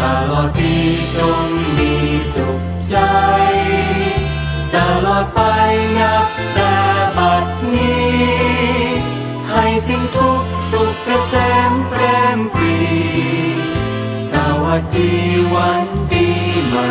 ตลอดปีจงมีสุขใจ ตลอดไปนับแต่บัดนี้ ให้สิ่งทุกสุขเกษมเปรมปรี สวัสดีวันปีใหม่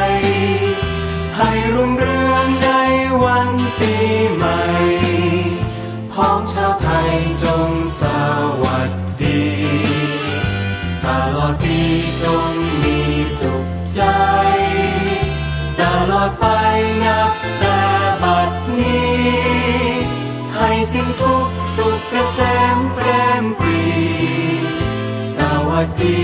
ย ตลอดปีจงมีสุขใจ ตลอดไปนับแต่บัดนี้ ให้สิ่งทุกสุขเกษมแปรมปรีสวัสดี